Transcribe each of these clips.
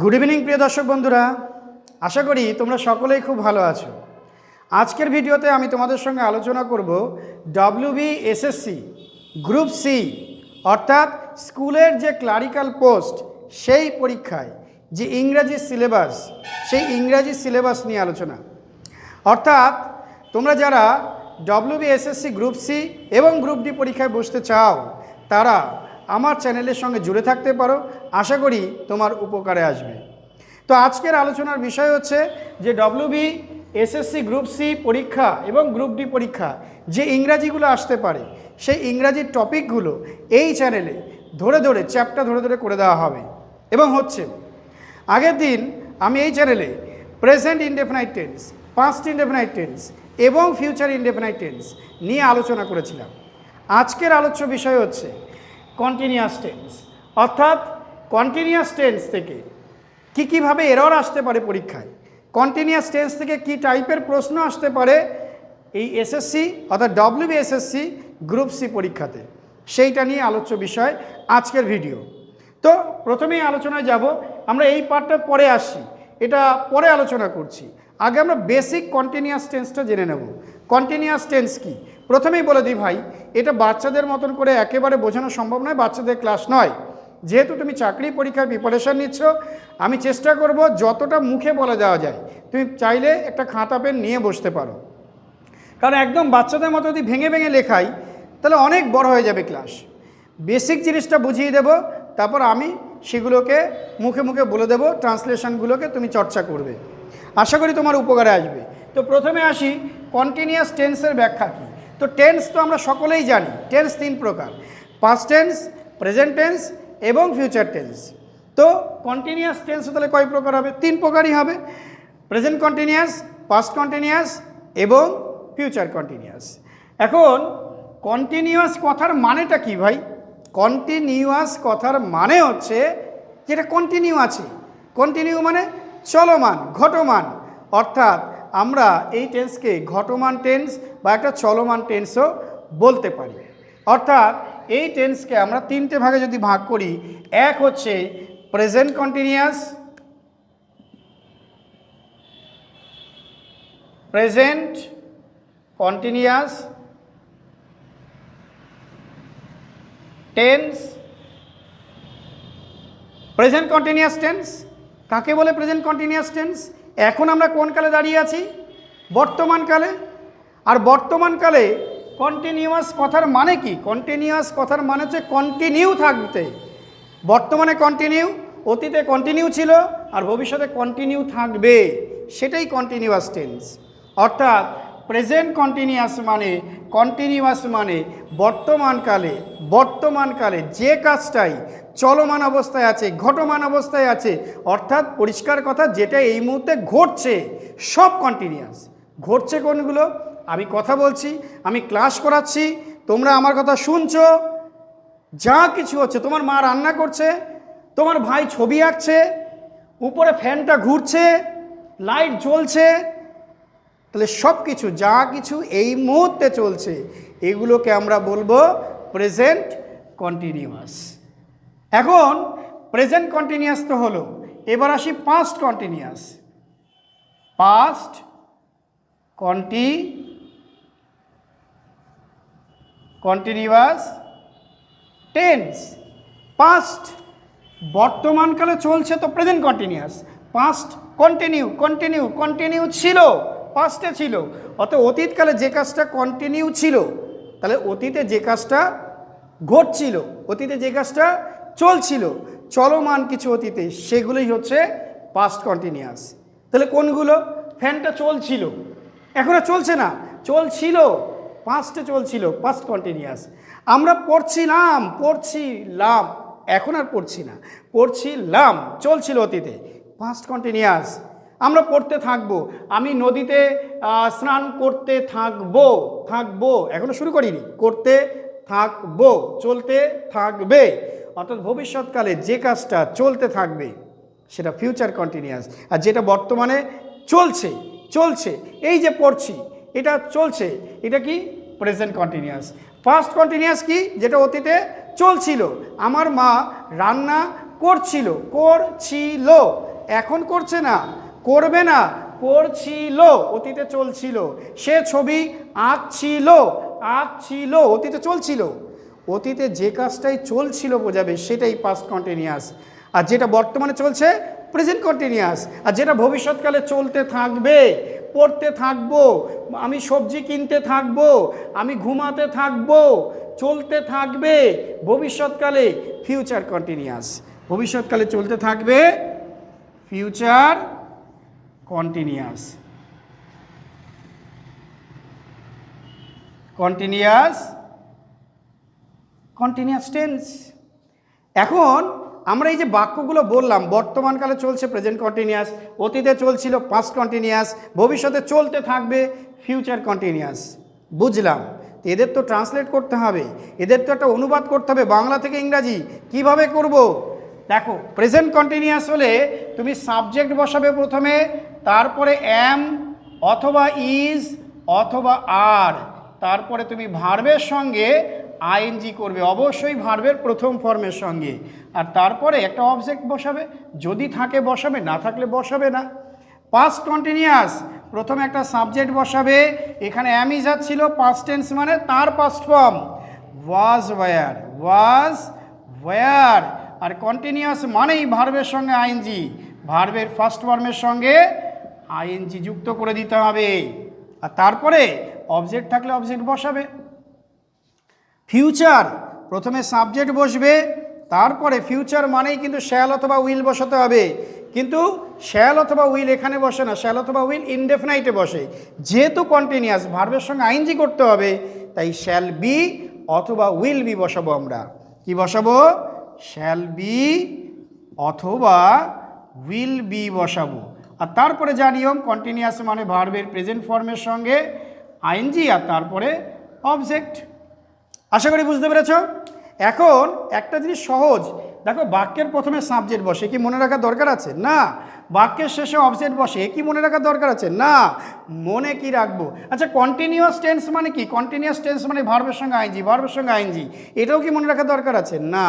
Good evening প্রিয় দর্শক বন্ধুরা। আশা করি তোমরা সকলেই খুব ভালো আছো। আজকের ভিডিওতে আমি তোমাদের সঙ্গে আলোচনা করব ডব্লিউবি এসএসসি গ্রুপ সি অর্থাৎ স্কুলের যে ক্লারিক্যাল পোস্ট, সেই পরীক্ষায় যে ইংরাজি সিলেবাস, সেই ইংরাজি সিলেবাস নিয়ে আলোচনা। অর্থাৎ তোমরা যারা ডব্লিউবি এসএসসি গ্রুপ সি এবং গ্রুপ ডি পরীক্ষায় বসতে চাও, তারা আমার চ্যানেলের সঙ্গে জুড়ে থাকতে পারো। আশা করি তোমার উপকারে আসবে। তো আজকের আলোচনার বিষয় হচ্ছে যে ডব্লিউবি এসএসসি গ্রুপ সি পরীক্ষা এবং গ্রুপ ডি পরীক্ষা, যে ইংরাজিগুলো আসতে পারে, সেই ইংরাজির টপিকগুলো এই চ্যানেলে ধরে ধরে চ্যাপ্টার ধরে ধরে করে দেওয়া হবে। এবং হচ্ছে, আগের দিন আমি এই চ্যানেলে present indefinite tense past indefinite tense এবং ফিউচার ইনডেফিনাইট টেন্স নিয়ে আলোচনা করেছিলাম। আজকের আলোচ্য বিষয় হচ্ছে কন্টিনিউয়াস টেন্স অর্থাৎ কন্টিনিউয়াস টেন্স থেকে কী কীভাবে এরর আসতে পারে পরীক্ষায়? কন্টিনিউয়াস টেন্স থেকে কি টাইপের প্রশ্ন আসতে পারে? এই এসএসসি অর্থাৎ ডব্লিউ এসএসসি গ্রুপ সি পরীক্ষাতে। সেইটা নিয়ে আলোচ্য বিষয় আজকের ভিডিও তো প্রথমেই আলোচনায় যাব। আমরা এই পার্টটা পরে আসি। এটা পরে আলোচনা করছি। আগে আমরা বেসিক কন্টিনিউয়াস টেন্সটা জেনে নেব। কন্টিনিউয়াস টেন্স কি? প্রথমেই বলে দিই ভাই, এটা বাচ্চাদের মতন করে একেবারে বোঝানো সম্ভব নয়, বাচ্চাদের ক্লাস নয়। যেহেতু তুমি চাকরি পরীক্ষার প্রিপারেশান নিচ্ছ, আমি চেষ্টা করব যতটা মুখে বলে দেওয়া যায়, তুমি চাইলে একটা খাতা পেন নিয়ে বসতে পারো। কারণ একদম বাচ্চাদের মতো যদি ভেঙে ভেঙে লেখাই, তাহলে অনেক বড় হয়ে যাবে ক্লাস বেসিক জিনিসটা বুঝিয়ে দেব, তারপর আমি সেগুলোকে মুখে মুখে বলে দেবো ট্রান্সলেশনগুলোকে তুমি চর্চা করবে। আশা করি তোমার উপকারে আসবে। তো প্রথমে আসি কন্টিনিউয়াস টেন্সের ব্যাখ্যা কী? তো টেন্স তো আমরা সকলেই জানি টেন্স তিন প্রকার পাস্ট টেন্স প্রেজেন্ট টেন্স এবং ফিউচার টেন্স তো কন্টিনিউয়াস টেন্স তাহলে কয় প্রকার হবে? তিন প্রকারই হবে প্রেজেন্ট কন্টিনিউয়াস পাস্ট কন্টিনিউয়াস এবং ফিউচার কন্টিনিউয়াস এখন কন্টিনিউয়াস কথার মানেটা কি ভাই? কন্টিনিউয়াস কথার মানে হচ্ছে যেটা কন্টিনিউ আছে। কন্টিনিউ মানে চলমান, ঘটমান। অর্থাৎ আমরা এই টেন্সকে ঘটমান টেন্স বা একটা চলমান টেন্সও বলতে পারি। অর্থাৎ এই টেন্সকে আমরা তিনটে ভাগে যদি ভাগ করি, এক হচ্ছে present continuous present continuous tense present continuous tense কাকে বলে প্রেজেন্ট কন্টিনিউয়াস টেন্স এখন আমরা কোন কালে দাঁড়িয়ে আছি? বর্তমানকালে আর বর্তমানকালে কন্টিনিউয়াস কথার মানে কি? কন্টিনিউয়াস কথার মানে হচ্ছে কন্টিনিউ থাকতে। বর্তমানে কন্টিনিউ অতীতে কন্টিনিউ ছিল, আর ভবিষ্যতে কন্টিনিউ থাকবে। সেটাই কন্টিনিউয়াস টেন্স অর্থাৎ প্রেজেন্ট কন্টিনিউয়াস মানে কন্টিনিউয়াস মানে বর্তমানকালে বর্তমানকালে যে কাজটাই চলমান অবস্থায় আছে, ঘটমান অবস্থায় আছে, অর্থাৎ পরিষ্কার কথা যেটা এই মুহূর্তে ঘটছে, সব কন্টিনিউয়াস ঘটছে কোনগুলো? আমি কথা বলছি, আমি ক্লাস করাচ্ছি, তোমরা আমার কথা শুনছো, যা কিছু হচ্ছে, তোমার মা রান্না করছে, তোমার ভাই ছবি আঁকছে, উপরে ফ্যানটা ঘুরছে লাইট জ্বলছে তাহলে সব কিছু যা কিছু এই মুহূর্তে চলছে, এগুলোকে আমরা বলব প্রেজেন্ট কন্টিনিউয়াস এখন প্রেজেন্ট কন্টিনিউয়াস তো হলো, এবার আসি past continuous past conti continuous tense past বর্তমানকালে চলছে তো present continuous past continue continue continue ছিল। পাস্টে ছিল। অত অতীতকালে যে কাজটা কন্টিনিউ ছিল, তাহলে অতীতে যে কাজটা ঘটছিল, অতীতে যে কাজটা চলছিল, চলমান কিছু অতীতে, সেগুলোই হচ্ছে পাস্ট কন্টিনিউয়াস তাহলে কোনগুলো? ফ্যানটা চলছিল। এখন আর চলছে না। চলছিল পাস্টে চলছিল পাস্ট কন্টিনিউয়াস আমরা পড়ছিলাম পড়ছিলাম, এখন আর পড়ছি না। পড়ছিলাম, চলছিল অতীতে পাস্ট কন্টিনিউয়াস আমরা পড়তে থাকব। আমি নদীতে স্নান করতে থাকব থাকব। এখনও শুরু করিনি। করতে থাকব, চলতে থাকবে। অর্থাৎ ভবিষ্যৎকালে যে কাজটা চলতে থাকবে, সেটা ফিউচার কন্টিনিউয়াস আর যেটা বর্তমানে চলছে চলছে, এই যে পড়ছি, এটা চলছে, এটা কি? প্রেজেন্ট কন্টিনিউয়াস ফার্স্ট কন্টিনিউয়াস কি? যেটা অতীতে চলছিল। আমার মা রান্না করছিল করছিল। এখন করছে না। করবে না করছিল অতীতে চলছিল। সে ছবি আঁকছিল আঁকছিল, অতীতে চলছিল। অতীতে যে কাজটাই চলছিল বোঝাবে, সেটাই পাস্ট কন্টিনিউয়াস আর যেটা বর্তমানে চলছে প্রেজেন্ট কন্টিনিউয়াস আর যেটা ভবিষ্যৎকালে চলতে থাকবে, পড়তে থাকব, আমি সবজি কিনতে থাকব, আমি ঘুমাতে থাকব, চলতে থাকবে, ভবিষ্যৎকালে ফিউচার কন্টিনিউয়াস ভবিষ্যৎকালে চলতে থাকবে future continuous continuous continuous tense এখন আমরা এই যে বাক্যগুলো বললাম, বর্তমানকালে চলছে প্রেজেন্ট কন্টিনিউয়াস অতীতে চলছিল পাস্ট কন্টিনিউয়াস ভবিষ্যতে চলতে থাকবে ফিউচার কন্টিনিউয়াস বুঝলাম? এদের তো ট্রান্সলেট করতে হবে। এদের তো একটা অনুবাদ করতে হবে বাংলা থেকে ইংরাজি। কীভাবে করব? দেখো প্রেজেন্ট কন্টিনিউয়াস হলে তুমি সাবজেক্ট বসাবে প্রথমে তারপরে এম অথবা ইজ অথবা আর। তারপরে তুমি ভার্বের সঙ্গে আইএনজি করবে, অবশ্যই ভার্বের প্রথম ফর্মের সঙ্গে। আর তারপরে একটা অবজেক্ট বসাবে, যদি থাকে বসাবে, না থাকলে বসাবে না। পাস্ট কন্টিনিউয়াস প্রথমে একটা সাবজেক্ট বসাবে, এখানে অ্যামিজার ছিল পাস্ট টেন্স মানে তার past form was were was were R continuous মানেই ভার্বের সঙ্গে আইএনজি, ভার্বের ফার্স্ট ফর্মের সঙ্গে আইএনজি যুক্ত করে দিতে হবে। আর তারপরে অবজেক্ট থাকলে অবজেক্ট বসাবে। ফিউচার প্রথমে সাবজেক্ট বসবে, তারপরে ফিউচার মানেই কিন্তু শ্যাল অথবা উইল বসাতে হবে। কিন্তু শ্যাল অথবা উইল এখানে বসে না শ্যাল অথবা উইল ইনডেফিনাইটে বসে। যেহেতু কন্টিনিউয়াস ভার্বের সঙ্গে আইনজি করতে হবে, তাই শ্যাল বি অথবা উইল বি বসাবো আমরা। কি বসাবো? শ্যাল বি অথবা উইল বি বসাবো। আর তারপরে যা নিয়ম কন্টিনিউয়াস মানে ভার্বের প্রেজেন্ট ফর্মের সঙ্গে আইনজি আর তারপরে অবজেক্ট আশা করি বুঝতে পেরেছ? এখন একটা জিনিস সহজ দেখো, বাক্যের প্রথমে সাবজেক্ট বসে কি মনে রাখার দরকার আছে? না। বাক্যের শেষে অবজেক্ট বসে কি মনে রাখার দরকার আছে? না। মনে কি রাখব? আচ্ছা কন্টিনিউয়াস টেন্স মানে কি? কন্টিনিউয়াস টেন্স মানে ভার্বের সঙ্গে আইনজি ভার্বের সঙ্গে আইনজি এটাও কি মনে রাখার দরকার আছে? না।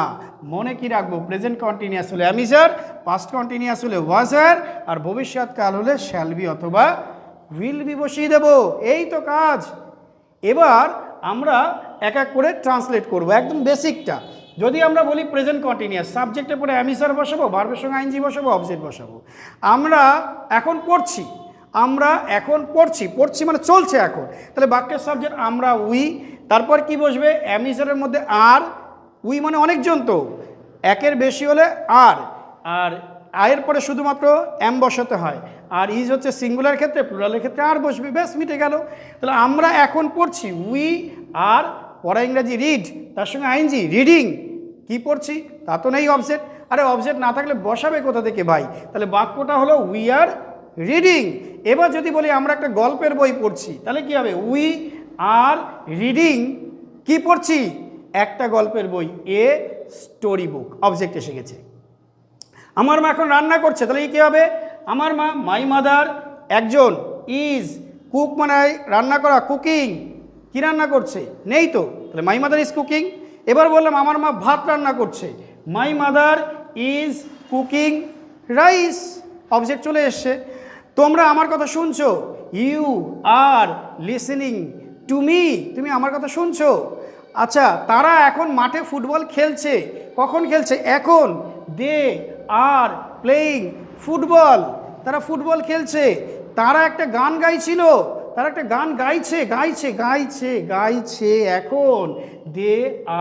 মনে কি রাখব? প্রেজেন্ট কন্টিনিউয়াস হলে am is are past continuous হলে ওয়াজার আর ভবিষ্যৎকাল হলে শ্যাল বি অথবা উইল বি বসিয়ে দেবো। এই তো কাজ। এবার আমরা এক এক করে ট্রান্সলেট করব, একদম বেসিকটা যদি আমরা বলি প্রেজেন্ট কন্টিনিউয়াস সাবজেক্টে পরে অ্যামিসার বসাবো ভার্বের সঙ্গে আইনজি বসাবো অবজেক্ট বসাবো। আমরা এখন পড়ছি, আমরা এখন পড়ছি পড়ছি মানে চলছে এখন। তাহলে বাক্যের সাবজেক্ট আমরা উই তারপর কি বসবে? অ্যামিসারের মধ্যে আর উই মানে অনেকজন তো। একের বেশি হলে আর। আর আয়ের পরে শুধুমাত্র এম বসাতে হয়। আর ইজ হচ্ছে সিঙ্গুলার ক্ষেত্রে প্লুরালের ক্ষেত্রে আর বসবে। ব্যাস, মিটে গেল। তাহলে আমরা এখন পড়ছি উই আর পড়া ইংরাজি রিড তার সঙ্গে আইনজি রিডিং কি পড়ছি? তা তো নেই অবজেক্ট আরে অবজেক্ট না থাকলে বসাবে কোথা থেকে ভাই? তাহলে বাক্যটা হলো উই আর রিডিং এবার যদি বলি, আমরা একটা গল্পের বই পড়ছি, তাহলে কি হবে? উই আর রিডিং কি পড়ছি? একটা গল্পের বই, এ স্টোরি বুক অবজেক্ট এসে গেছে। আমার মা এখন রান্না করছে, তাহলে কী হবে? আমার মা মাই মাদার একজন ইজ কুক মানে রান্না করা কুকিং কি রান্না করছে? নেই তো। তাহলে মাই মাদার ইজ কুকিং এবার বললাম, আমার মা ভাত রান্না করছে। My mother is cooking rice object চলে এসছে। তোমরা আমার কথা শুনছো? You are listening to me তুমি আমার কথা শুনছো? আচ্ছা তারা এখন মাঠে ফুটবল খেলছে। কখন খেলছে? এখন। দে আর প্লেয়িং ফুটবল তারা ফুটবল খেলছে। তারা একটা গান গাইছিল। তারা একটা গান গাইছে গাইছে গাইছে গাইছে। এখন দে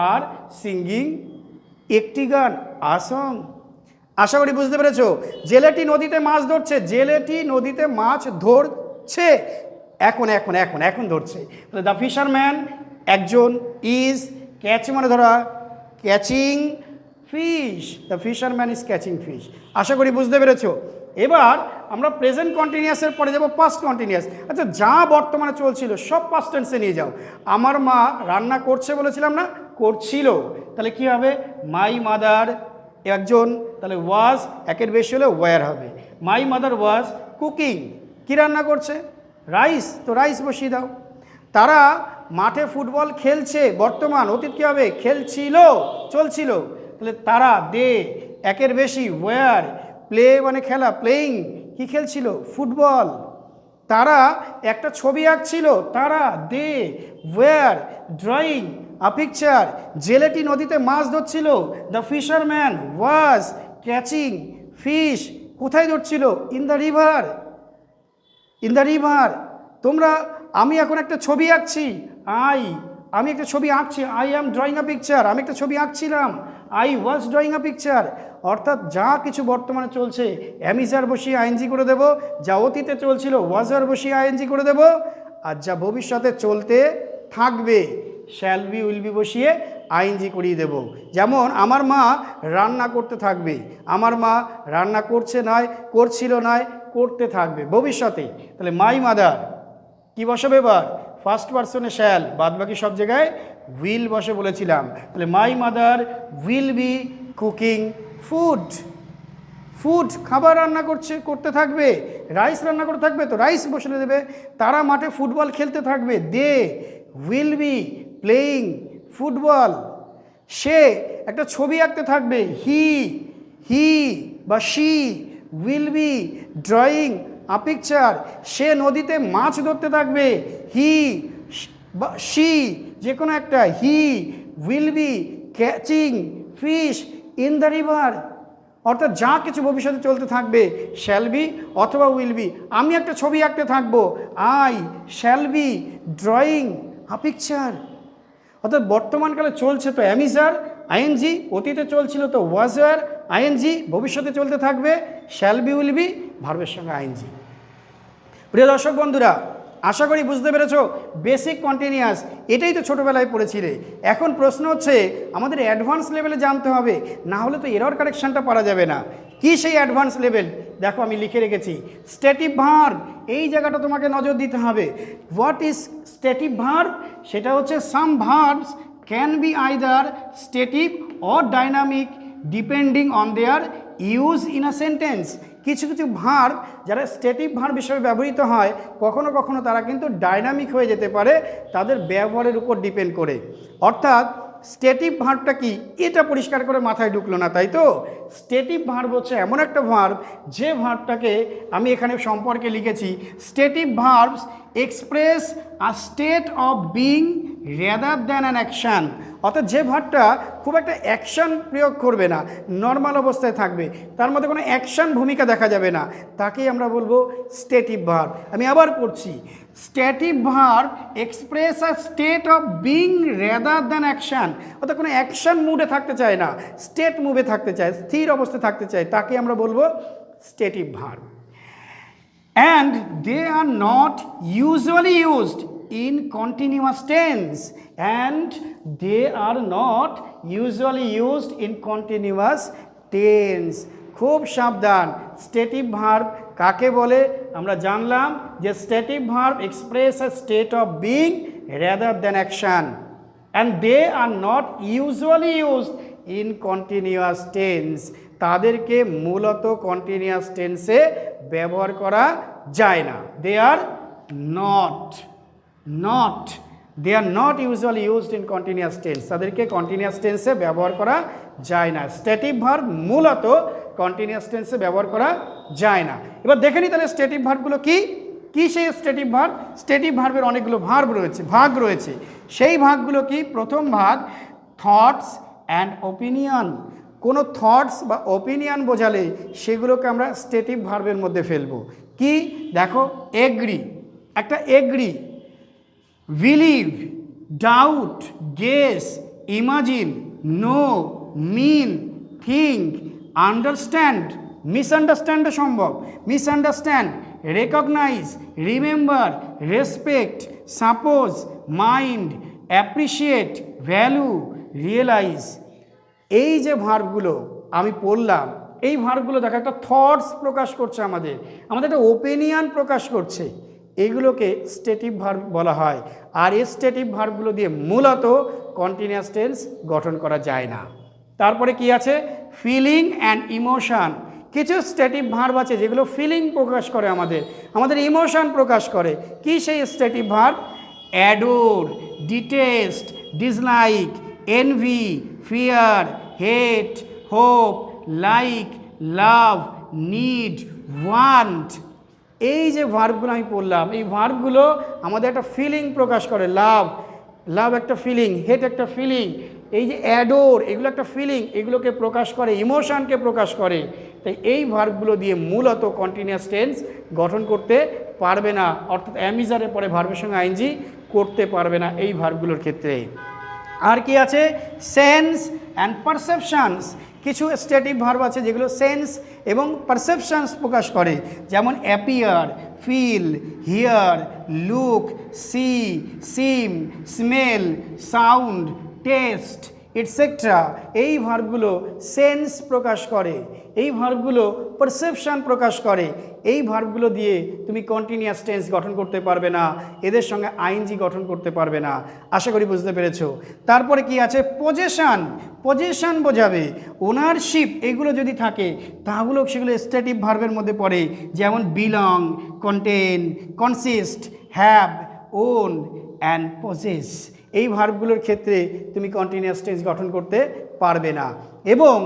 আর সিঙ্গিং একটি গান, আসং। আশা করি বুঝতে পেরেছ, জেলেটি নদীতে মাছ ধরছে, জেলেটি নদীতে মাছ ধরছে। এখন এখন এখন এখন ধরছে। দ্য ফিশারম্যান একজন ইজ ক্যাচ মানে ধরা, catching fish. The fisherman is catching fish. আশা করি বুঝতে পেরেছ। এবার আমরা প্রেজেন্ট কন্টিনিউয়াসের পরে যাব পাস্ট কন্টিনিউয়াস আচ্ছা যা বর্তমানে চলছিল, সব পাস্ট টেন্সে নিয়ে যাও। আমার মা রান্না করছে বলেছিলাম না, করছিল। তাহলে কি হবে? মাই মাদার একজন, তাহলে ওয়াজ একের বেশি হলে ওয়ার হবে। মাই মাদার ওয়াজ কুকিং কি রান্না করছে? রাইস তো রাইস বসিয়ে দাও। তারা মাঠে ফুটবল খেলছে, বর্তমান অতীত কী হবে? খেলছিল, চলছিল। তাহলে তারা দে একের বেশি ওয়ার প্লে মানে খেলা প্লেয়িং কি খেলছিল? ফুটবল। তারা একটা ছবি আঁকছিল। তারা, they were drawing a picture জেলেটি নদীতে মাছ ধরছিল। The fisherman was catching fish কোথায় ধরছিল? In the river in the river তোমরা, আমি এখন একটা ছবি আঁকছি। আই আমি একটা ছবি আঁকছি। I am drawing a picture আমি একটা ছবি আঁকছিলাম। I was drawing a picture অর্থাৎ যা কিছু বর্তমানে চলছে, অ্যামিজার বসিয়ে আইএনজি করে দেব, যা অতীতে চলছিল ওয়াজার বসিয়ে আইএনজি করে দেব, আর যা ভবিষ্যতে চলতে থাকবে শ্যাল বি উইল বি বসিয়ে আইএনজি করিয়ে দেব। যেমন আমার মা রান্না করতে থাকবে, আমার মা রান্না করছে নয় করছিল নয় করতে থাকবে ভবিষ্যতে। তাহলে মাই মাদার কি বসাবে এবার? ফার্স্ট পার্সনে শ্যাল বাদ বাকি সব জায়গায় উইল বসে বলেছিলাম। তাহলে my mother will be cooking food food খাবার রান্না করছে, করতে থাকবে। রাইস রান্না করতে থাকবে, তো রাইস বসে দেবে। তারা মাঠে ফুটবল খেলতে থাকবে। They will be playing football সে একটা ছবি আঁকতে থাকবে। হি হি বা she will be drawing a picture সে নদীতে মাছ ধরতে থাকবে। হি বা শি যে কোনো একটা he will be catching fish in the river অর্থাৎ যা কিছু ভবিষ্যতে চলতে থাকবে শ্যাল বি অথবা উইল বি আমি একটা ছবি আঁকতে থাকব। I shall be drawing a picture অর্থাৎ বর্তমানকালে চলছে তো অ্যামিজার, আইএনজি, অতীতে চলছিল তো ওয়াজার, আইএনজি, ভবিষ্যতে চলতে থাকবে শ্যাল বি উইল বি ভার্বের সঙ্গে আইএনজি। প্রিয় দর্শক বন্ধুরা আশা করি বুঝতে পেরেছ? বেসিক কন্টিনিউয়াস এটাই তো ছোটোবেলায় পড়েছিলে। এখন প্রশ্ন হচ্ছে, আমাদের অ্যাডভান্স লেভেলে জানতে হবে, না হলে তো এরর কারেকশনটা পারা যাবে না। কি সেই অ্যাডভান্স লেভেল দেখো, আমি লিখে রেখেছি। স্টেটিভ ভার্ব এই জায়গাটা তোমাকে নজর দিতে হবে। হোয়াট ইজ স্টেটিভ ভার্ব সেটা হচ্ছে some verbs can be either stative or dynamic depending on their use in a sentence কিছু কিছু ভার যারা স্টেটিভ ভার হিসেবে ব্যবহৃত হয়, কখনো কখনো তারা কিন্তু ডাইনামিক হয়ে যেতে পারে, তাদের ব্যবহারের উপর ডিপেন্ড করে। অর্থাৎ স্টেটিভ ভার্বটা কি? এটা পরিষ্কার করে মাথায় ঢুকলো না, তাই তো? স্টেটিভ ভার্ব হচ্ছে এমন একটা ভার্ব যে ভার্বটাকে আমি এখানে সম্পর্কে লিখেছি stative verbs express a state of being rather than an action অর্থাৎ যে ভার্বটা খুব একটা অ্যাকশান প্রয়োগ করবে না নর্মাল অবস্থায় থাকবে, তার মধ্যে কোনো অ্যাকশান ভূমিকা দেখা যাবে না, তাকেই আমরা বলব স্টেটিভ ভার্ব আমি আবার পড়ছি stative verb express a state of being rather than action অর্থাৎ কোনো অ্যাকশান মুডে থাকতে চায় না স্টেট মুভে থাকতে চায়, স্থির অবস্থায় থাকতে চায়, তাকে আমরা বলব stative verb and they are not usually used in continuous tense and they are not usually used in continuous tense. খুব সাবধান। স্টেটিভ ভার্ব কাকে বলে? আমরা জানলাম যে stative verb express a state of being rather than action and they are not usually used in continuous tense তাদেরকে মূলত continuous টেন্সে ব্যবহার করা যায় না। They are not not they are not usually used in continuous tense তাদেরকে continuous টেন্সে ব্যবহার করা যায় না। স্ট্যাটিভ ভার্ব মূলত কন্টিনিউয়াস টেন্সে ব্যবহার করা যায় না। এবার দেখে নিই তাহলে স্ট্যাটিভ ভার্বগুলো কি? কি সেই স্টেটিভ ভার্ব স্টেটিভ ভার্বের অনেকগুলো ভার্ব রয়েছে, ভাগ রয়েছে। সেই ভাগগুলো কি? প্রথম ভাগ থটস অ্যান্ড ওপিনিয়ন কোনো থটস বা ওপিনিয়ন বোঝালে সেগুলোকে আমরা স্টেটিভ ভার্বের মধ্যে ফেলব। কি? দেখো এগ্রি একটা agree believe doubt guess imagine know mean think understand মিসআন্ডারস্ট্যান্ডও সম্ভব। Misunderstand recognise remember respect suppose mind appreciate value realise এই যে ভার্বগুলো আমি পড়লাম, এই ভার্বগুলো দেখো একটা থটস প্রকাশ করছে আমাদের। আমাদের একটা ওপিনিয়ন প্রকাশ করছে। এগুলোকে স্টেটিভ ভার্ব বলা হয়। আর এই স্টেটিভ ভার্বগুলো দিয়ে মূলত কন্টিনিউয়াস টেন্স গঠন করা যায় না। তারপরে কি আছে? ফিলিং অ্যান্ড ইমোশন কিছু স্টেটিভ ভার্ব আছে যেগুলো ফিলিং প্রকাশ করে আমাদের। আমাদের ইমোশন প্রকাশ করে। কি সেই stative verb adore detest dislike envy fear hate hope like love need want এই যে ভার্বগুলো আমি পড়লাম, এই ভার্বগুলো আমাদের একটা ফিলিং প্রকাশ করে লাভ লাভ একটা ফিলিং হেট একটা ফিলিং এই যে অ্যাডোর এগুলো একটা ফিলিং এগুলোকে প্রকাশ করে ইমোশনকে প্রকাশ করে। তাই এই ভার্বগুলো দিয়ে মূলত কন্টিনিউয়াস টেন্স গঠন করতে পারবে না। অর্থাৎ অ্যামিজারের পরে ভার্বের সঙ্গে আইনজি করতে পারবে না এই ভার্বগুলোর ক্ষেত্রে। আর কি আছে? সেন্স অ্যান্ড পারসেপশনস কিছু স্টেটিভ ভার্ব আছে যেগুলো সেন্স এবং পারসেপশানস প্রকাশ করে। যেমন appear feel hear look see seem smell sound taste etcetera এই ভার্বগুলো সেন্স প্রকাশ করে, এই ভার্বগুলো পারসেপশন প্রকাশ করে, এই ভার্বগুলো দিয়ে তুমি কন্টিনিউয়াস টেন্স গঠন করতে পারবে না, এদের সঙ্গে আইনজি গঠন করতে পারবে না। আশা করি বুঝতে পেরেছ। তারপরে কি আছে? পজেশন পজেশন বোঝাবে। ওনারশিপ এগুলো যদি থাকে, তাহলেও সেগুলো স্ট্যাটিভ ভার্বের মধ্যে পড়ে, যেমন belong contain consist have own and possess এই ভার্বগুলোর ক্ষেত্রে তুমি কন্টিনিউয়াস টেন্স গঠন করতে পারবে না। এবং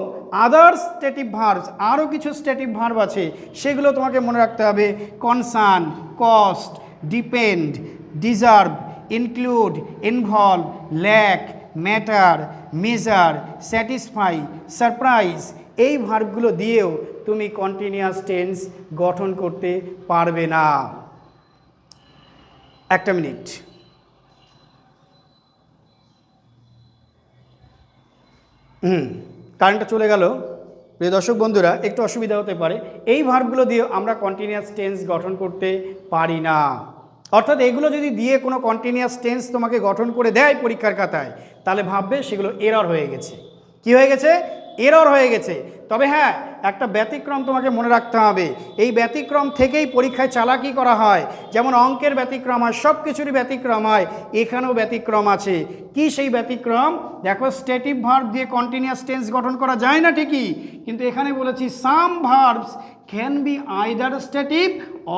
আদার্স স্টেটিভ ভার্বস আরও কিছু স্টেটিভ ভার্ব আছে, সেগুলো তোমাকে মনে রাখতে হবে। Concern cost depend deserve include involve lack matter measure satisfy surprise এই ভার্বগুলো দিয়েও তুমি কন্টিনিউয়াস টেন্স গঠন করতে পারবে না। একটা মিনিট হুম কারেন্টটা চলে গেল। প্রিয় দর্শক বন্ধুরা, একটু অসুবিধা হতে পারে। এই ভার্বগুলো দিয়ে আমরা কন্টিনিউয়াস টেন্স গঠন করতে পারি না। অর্থাৎ এগুলো যদি দিয়ে কোনো কন্টিনিউয়াস টেন্স তোমাকে গঠন করে দেয় পরীক্ষার খাতায়, তাহলে ভাববে সেগুলো এরর হয়ে গেছে। কি হয়ে গেছে? এরর হয়ে গেছে। তবে হ্যাঁ একটা ব্যতিক্রম তোমাকে মনে রাখতে হবে। এই ব্যতিক্রম থেকেই পরীক্ষায় চালাকি করা হয়। যেমন অঙ্কের ব্যতিক্রম হয় সব কিছুরই ব্যতিক্রম হয়, এখানেও ব্যতিক্রম আছে। কি সেই ব্যতিক্রম? দেখো স্টেটিভ ভার্ব দিয়ে কন্টিনিউয়াস টেন্স গঠন করা যায় না ঠিকই, কিন্তু এখানে বলেছি some verbs can be either stative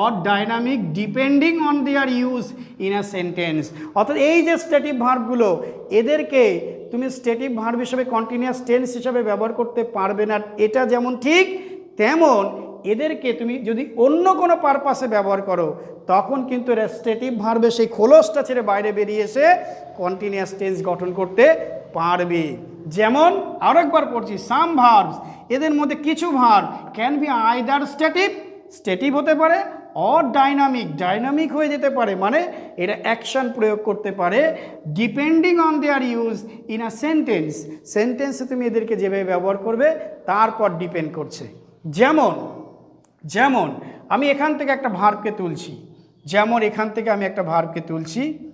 or dynamic depending on their use in a sentence অর্থাৎ এই যে স্ট্যাটিভ ভার্বগুলো এদেরকে তুমি স্টেটিভ ভার্ব হিসেবে কন্টিনিউয়াস টেন্স হিসেবে ব্যবহার করতে পারবে না। এটা যেমন ঠিক, তেমন এদেরকে তুমি যদি অন্য কোনো পারপাসে ব্যবহার করো, তখন কিন্তু এরা স্টেটিভ ভার্বে সেই খোলসটা ছেড়ে বাইরে বেরিয়ে এসে কন্টিনিউয়াস টেন্স গঠন করতে পারবে। যেমন আরেকবার পড়ছি সাম ভার্বস এদের মধ্যে কিছু verb can be either stative stative হতে পারে অর ডাইনামিক ডাইনামিক হয়ে যেতে পারে। মানে এরা অ্যাকশন প্রয়োগ করতে পারে। Depending on their use in a sentence. সেন্টেন্সে তুমি এদেরকে যেভাবে ব্যবহার করবে, তারপর ডিপেন্ড করছে। যেমন যেমন, আমি এখান থেকে একটা ভার্বকে তুলছি। যেমন, এখান থেকে আমি একটা ভার্বকে তুলছি।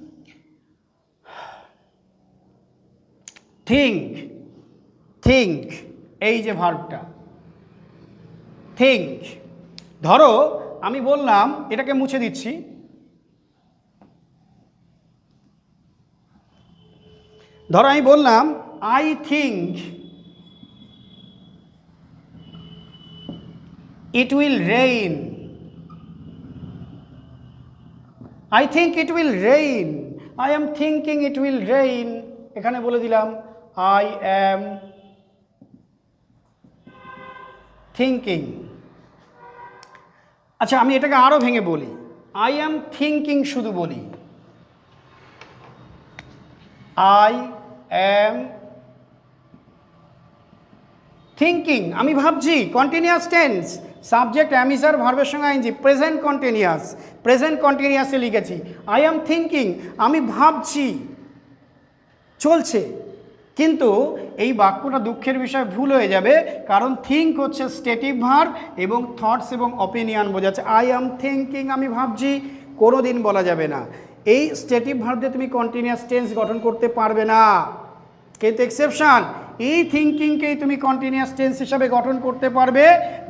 থিঙ্ক থিঙ্ক, এই যে ভার্বটা থিঙ্ক, ধরো আমি বললাম, এটাকে মুছে দিচ্ছি। ধরো আমি বললাম I think it will rain I think it will rain I am thinking it will rain এখানে বলে দিলাম আই অ্যাম থিঙ্কিং আচ্ছা আমি এটাকে আরও ভেঙে বলি। আই অ্যাম থিঙ্কিং শুধু বলি। আই অ্যাম থিঙ্কিং আমি ভাবছি কন্টিনিউয়াস টেন্স সাবজেক্ট অ্যামিসার ভার্বের সঙ্গে আইনজি প্রেজেন্ট কন্টিনিউয়াস প্রেজেন্ট কন্টিনিউয়াসে লিখেছি। আই অ্যাম থিঙ্কিং আমি ভাবছি, চলছে। কিন্তু এই বাক্যটা দুঃখের বিষয়, ভুল হয়ে যাবে। কারণ থিঙ্ক হচ্ছে স্টেটিভ ভার্ব এবং থটস এবং অপিনিয়ন বোঝাচ্ছে। আই অ্যাম থিঙ্কিং আমি ভাবছি কোনো দিন বলা যাবে না। এই স্টেটিভ ভার্ব দিয়ে তুমি কন্টিনিউয়াস টেন্স গঠন করতে পারবে না। কিন্তু এক্সেপশান এই থিঙ্কিংকেই তুমি কন্টিনিউয়াস টেন্স হিসাবে গঠন করতে পারবে।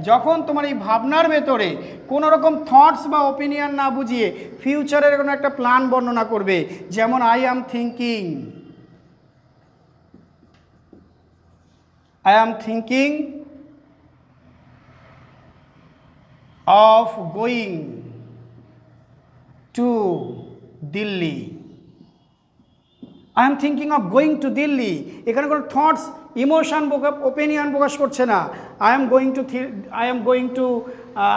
যখন তোমার এই ভাবনার ভেতরে কোনো রকম থটস বা ওপিনিয়ন না বুঝিয়ে ফিউচারের কোনো একটা প্ল্যান বর্ণনা করবে, যেমন I am thinking I am thinking of going to Delhi. I am thinking of going to Delhi এখানে কোনো থটস ইমোশন ওপিনিয়ন প্রকাশ করছে না। I am going to I am going to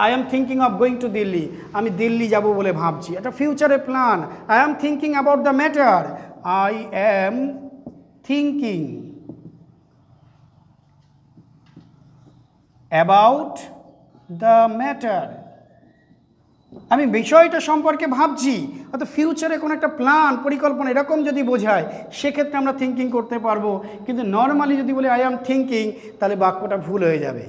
I am thinking of going to Delhi আমি দিল্লি যাব বলে ভাবছি। একটা ফিউচারের plan I am thinking about the matter I am thinking about the matter আমি বিষয়টা সম্পর্কে ভাবছি অত ফিউচারে কোনো একটা প্ল্যান পরিকল্পনা এরকম যদি বোঝায়, সেক্ষেত্রে আমরা থিঙ্কিং করতে পারব। কিন্তু নর্মালি যদি বলি আই অ্যাম থিঙ্কিং তাহলে বাক্যটা ভুল হয়ে যাবে।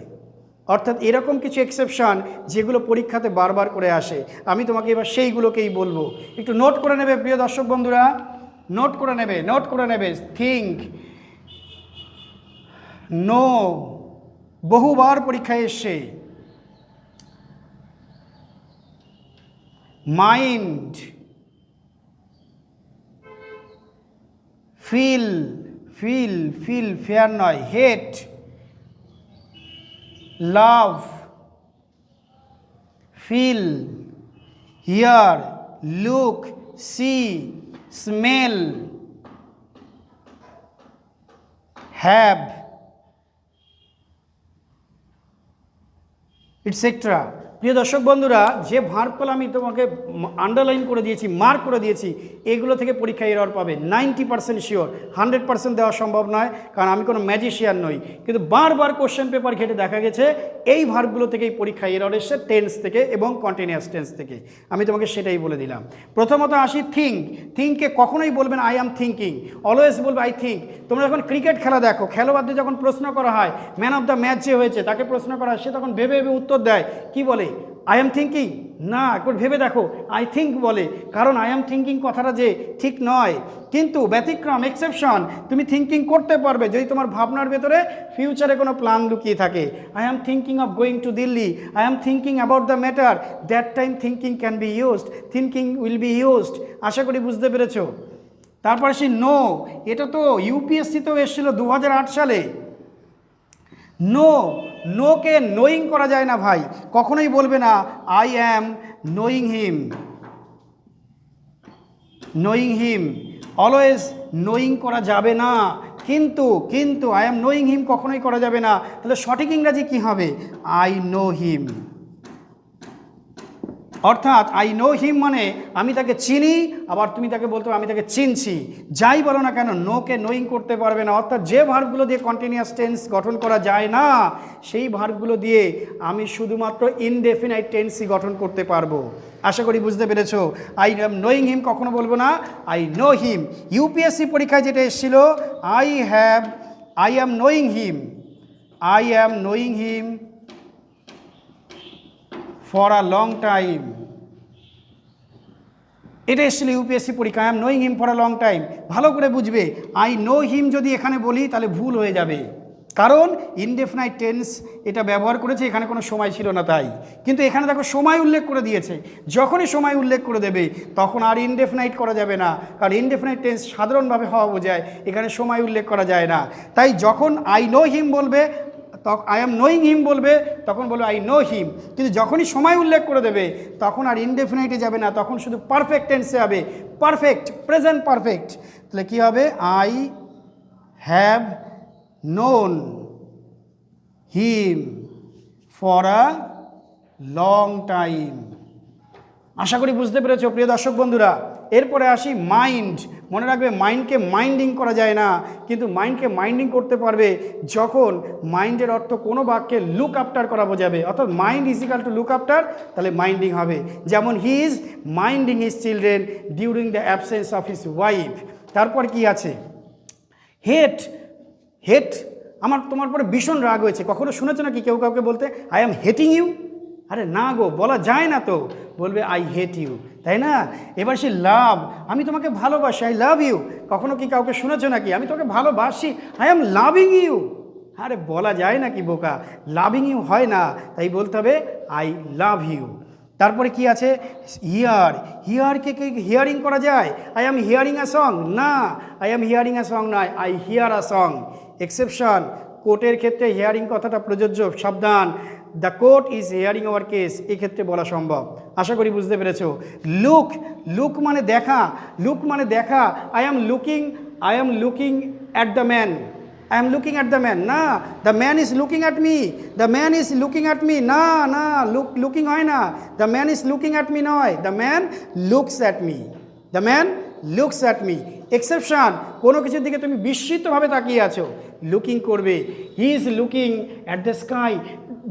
অর্থাৎ এরকম কিছু এক্সেপশান যেগুলো পরীক্ষাতে বারবার করে আসে। আমি তোমাকে এবার সেইগুলোকেই বলব। একটু নোট করে নেবে, প্রিয় দর্শক বন্ধুরা? নোট করে নেবে নোট করে নেবে। থিঙ্ক নো বহুবার পরীক্ষায় এসছে mind feel feel feel fear নয় hate love feel hear look see smell have etcetera প্রিয় দর্শক বন্ধুরা, যে ভার্বগুলো আমি তোমাকে আন্ডারলাইন করে দিয়েছি মার্ক করে দিয়েছি, এগুলো থেকে পরীক্ষায় এরর পাবে। Ninety percent sure hundred percent দেওয়া সম্ভব নয়, কারণ আমি কোনো ম্যাজিশিয়ান নই। কিন্তু বারবার কোশ্চেন পেপার ঘেটে দেখা গেছে, এই ভার্বগুলো থেকেই পরীক্ষায় এরর এসছে টেন্স থেকে এবং কন্টিনিউয়াস টেন্স থেকে। আমি তোমাকে সেটাই বলে দিলাম। প্রথমত আসি থিঙ্ক থিঙ্ককে কখনোই বলবেন আই অ্যাম থিঙ্কিং অলওয়েজ বলবে আই থিঙ্ক তোমরা যখন ক্রিকেট খেলা দেখো, খেলোয়াড়দের যখন প্রশ্ন করা হয় ম্যান অফ দ্য ম্যাচ যে হয়েছে, তাকে প্রশ্ন করা হয়, সে তখন ভেবে ভেবে উত্তর দেয়। কি বলে? আই এম থিঙ্কিং না, একবার ভেবে দেখো। আই থিঙ্ক বলে। কারণ আই এম থিঙ্কিং কথাটা যে ঠিক নয়। কিন্তু ব্যতিক্রম এক্সেপশন তুমি থিঙ্কিং করতে পারবে যদি তোমার ভাবনার ভেতরে ফিউচারে কোনো প্ল্যান লুকিয়ে থাকে। I am thinking of going to Delhi I am thinking about the matter that time thinking can be used thinking will be used আশা করি বুঝতে পেরেছ? তারপরে সে নো এটা তো ইউপিএসসিতেও এসেছিল দু হাজার আট সালে। নো নোকে নোয়িং করা যায় না ভাই। কখনোই বলবে না I am knowing him knowing him always knowing করা যাবে না। কিন্তু কিন্তু আই অ্যাম নোয়িং হিম কখনোই করা যাবে না। তাহলে সঠিক ইংরাজি কী হবে? আই নো হিম অর্থাৎ আই নো হিম মানে আমি তাকে চিনি, আবার তুমি তাকে বলতে আমি তাকে চিনছি। যাই বলো না কেন নোকে নোয়িং করতে পারবে না। অর্থাৎ যে ভার্বগুলো দিয়ে কন্টিনিউয়াস টেন্স গঠন করা যায় না, সেই ভার্বগুলো দিয়ে আমি শুধুমাত্র ইনডেফিনাইট টেন্সই গঠন করতে পারব। আশা করি বুঝতে পেরেছ। আই নোয়িং হিম কখনো বলব না। আই নো হিম ইউপিএসসি পরীক্ষায় যেটা এসেছিল I have I am knowing him I am knowing him for a long time এটা এসেছিল ইউপিএসসি পরীক্ষা. I am knowing him for a long time ভালো করে বুঝবে। আই নো হিম যদি এখানে বলি, তাহলে ভুল হয়ে যাবে। কারণ ইনডেফিনাইট টেন্স এটা ব্যবহার করেছে, এখানে কোনো সময় ছিল না তাই। কিন্তু এখানে দেখো, সময় উল্লেখ করে দিয়েছে। যখনই সময় উল্লেখ করে দেবে, তখন আর ইনডেফিনাইট করা যাবে না। কারণ ইনডেফিনাইট টেন্স সাধারণভাবে হওয়া বোঝায়, এখানে সময় উল্লেখ করা যায় না। তাই যখন আই নো হিম বলবে তখন আই এম নোয়িং হিম বলবে, তখন বলবে আই নো হিম কিন্তু যখনই সময় উল্লেখ করে দেবে, তখন আর ইনডেফিনাইটে যাবে না, তখন শুধু পারফেক্ট টেন্সে হবে। পারফেক্ট প্রেজেন্ট পারফেক্ট তাহলে কী হবে? I have known him for a long time আশা করি বুঝতে পেরেছ, প্রিয় দর্শক বন্ধুরা। এরপরে আসি মাইন্ড মনে রাখবে মাইন্ডকে মাইন্ডিং করা যায় না, কিন্তু মাইন্ডকে মাইন্ডিং করতে পারবে যখন মাইন্ডের অর্থ কোনো বাক্যে লুক আফটার করা বোঝাবে। অর্থাৎ mind is equal to look after তাহলে মাইন্ডিং হবে। যেমন he is minding his children during the absence of his wife তারপর কি আছে? হেট হেট আমার তোমার পরে ভীষণ রাগ হয়েছে। কখনো শুনেছো নাকি কেউ কাউকে বলতে আই এম হেটিং ইউ আরে না গো, বলা যায় না তো। বলবে আই হেট ইউ তাই না? এবার সে লাভ আমি তোমাকে ভালোবাসি আই লাভ ইউ কখনো কি কাউকে শুনেছো নাকি? আমি তোমাকে ভালোবাসি আই এম লাভিং ইউ আরে বলা যায় নাকি বোকা? লাভিং ইউ হয় না। তাই বলতে হবে আই লাভ ইউ তারপরে কি আছে? হিয়ার হিয়ারকে কি হিয়ারিং করা যায়? I am hearing a song না I am hearing a song নয় I hear a song exception কোর্টের ক্ষেত্রে হিয়ারিং কথাটা প্রযোজ্য, সাবধান। The court is hearing our case এক্ষেত্রে বলা সম্ভব। আশা করি বুঝতে পেরেছ। লুক লুক মানে দেখা। লুক মানে দেখা। I am looking I am looking at the man I am looking at the man না the man is looking at me the man is looking at me না না লুক লুকিং হয় না। The man is looking at me নয়। The man looks at me the man looks at me exception কোনো কিছুর দিকে তুমি বিস্মিতভাবে তাকিয়ে আছো। লুকিং করবে। He is looking at the sky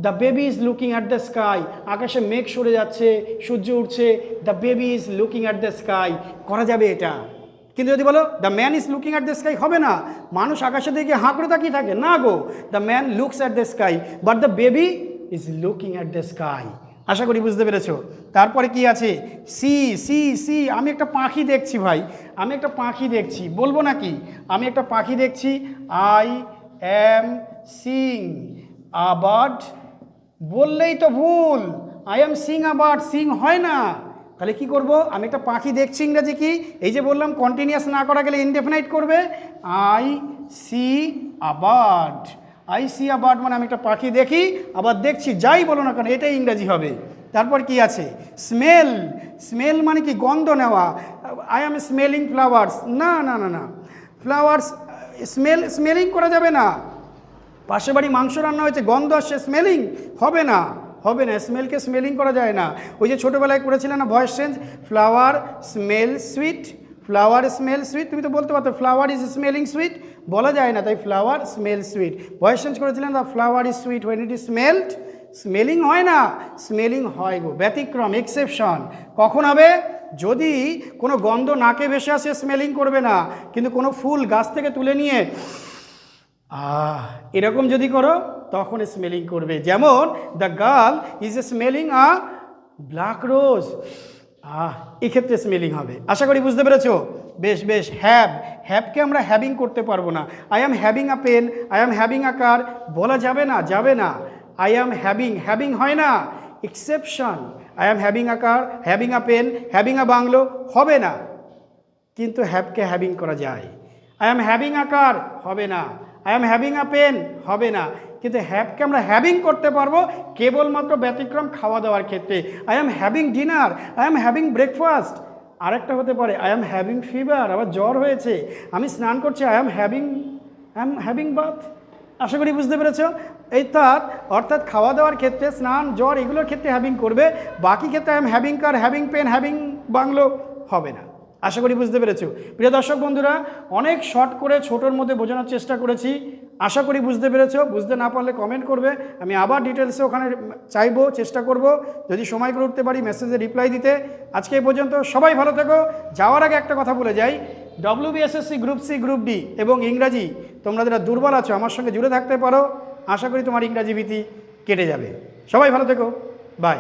the baby is looking at the sky আকাশে মেঘ সরে যাচ্ছে, সূর্য উঠছে the baby is looking at the sky করা যাবে এটা। কিন্তু যদি বলো the man is looking at the sky হবে না। মানুষ আকাশের দিকে হাঁ করে তাকিয়ে থাকে। না গো the man looks at the sky but the baby is looking at the sky আশা করি বুঝতে পেরেছ। তারপরে কি আছে? See see see. আমি একটা পাখি দেখছি ভাই। আমি একটা পাখি দেখছি। বলব নাকি? আমি একটা পাখি দেখছি। I am seeing. A bird বললেই তো ভুল। আই এম সিং আবার সিং হয় না। তাহলে কি করব? আমি একটা পাখি দেখছি ইংরেজি কি? এই যে বললাম কন্টিনিউয়াস না করা গেলে ইনডেফিনাইট করবে। I see a bird I see a bird মানে আমি একটা পাখি দেখি, আবার দেখছি, যাই বলো না কেন, এটাই ইংরাজি হবে। তারপর কি আছে? স্মেল স্মেল মানে কি? গন্ধ নেওয়া। আই এম স্মেলিং ফ্লাওয়ার্স না না না না। ফ্লাওয়ার্স স্মেল স্মেলিং করা যাবে না। পাশের বাড়ি মাংস রান্না হয়েছে, গন্ধ আসছে স্মেলিং হবে না হবে না স্মেলকে স্মেলিং করা যায় না। ওই যে ছোটোবেলায় করেছিলেন না voice change flower smell sweet flower smell sweet তুমি তো বলতে পারতো ফ্লাওয়ার ইজ স্মেলিং সুইট বলা যায় না, তাই flower smell sweet voice change করেছিলেন the flower is sweet when it is smelled smelling হয় না স্মেলিং হয় গো, ব্যতিক্রম এক্সেপশন কখন হবে? যদি কোনো গন্ধ নাকে ভেসে আসে স্মেলিং করবে না, কিন্তু কোনো ফুল গাছ থেকে তুলে নিয়ে আহ, এরকম যদি করো, তখন স্মেলিং করবে। যেমন the girl is a smelling a black rose ah, এক্ষেত্রে স্মেলিং হবে। আশা করি বুঝতে পেরেছ? বেশ বেশ হ্যাব হ্যাবকে আমরা হ্যাভিং করতে পারব না। I am having a pen I am having a car বলা যাবে না যাবে না। আই অ্যাম হ্যাভিং হ্যাভিং হয় না। Exception I am having a car having a pen having a bungalow হবে না। কিন্তু হ্যাবকে হ্যাভিং করা যায়। I am having a car হবে না। I am having a pen হবে না। কিন্তু হ্যাভকে আমরা হ্যাভিং করতে পারব? কেবলমাত্র ব্যতিক্রম খাওয়া দাওয়ার ক্ষেত্রে। I am having dinner I am having breakfast আরেকটা হতে পারে আই এম হ্যাভিং ফিভার আবার জ্বর হয়েছে। আমি স্নান করছি I am having I am having bath আশা করি বুঝতে পেরেছ? এই তার, অর্থাৎ খাওয়া দাওয়ার ক্ষেত্রে স্নান, জ্বর, এগুলোর ক্ষেত্রে হ্যাভিং করবে। বাকি ক্ষেত্রে I am having car having pen having bungalow হবে না। আশা করি বুঝতে পেরেছ। প্রিয় দর্শক বন্ধুরা, অনেক শর্ট করে ছোটোর মধ্যে বোঝানোর চেষ্টা করেছি। আশা করি বুঝতে পেরেছ। বুঝতে না পারলে কমেন্ট করবে। আমি আবার ডিটেলসে ওখানে চাইব, চেষ্টা করব। যদি সময় করে উঠতে পারি মেসেজে রিপ্লাই দিতে। আজকে এই পর্যন্ত সবাই ভালো থেকো। যাওয়ার আগে একটা কথা বলে যাই। WBSSC group C group D এবং ইংরাজি, তোমরা যারা দুর্বল আছো, আমার সঙ্গে জুড়ে থাকতে পারো। আশা করি তোমার ইংরাজি ভীতি কেটে যাবে। সবাই ভালো থেকো। বাই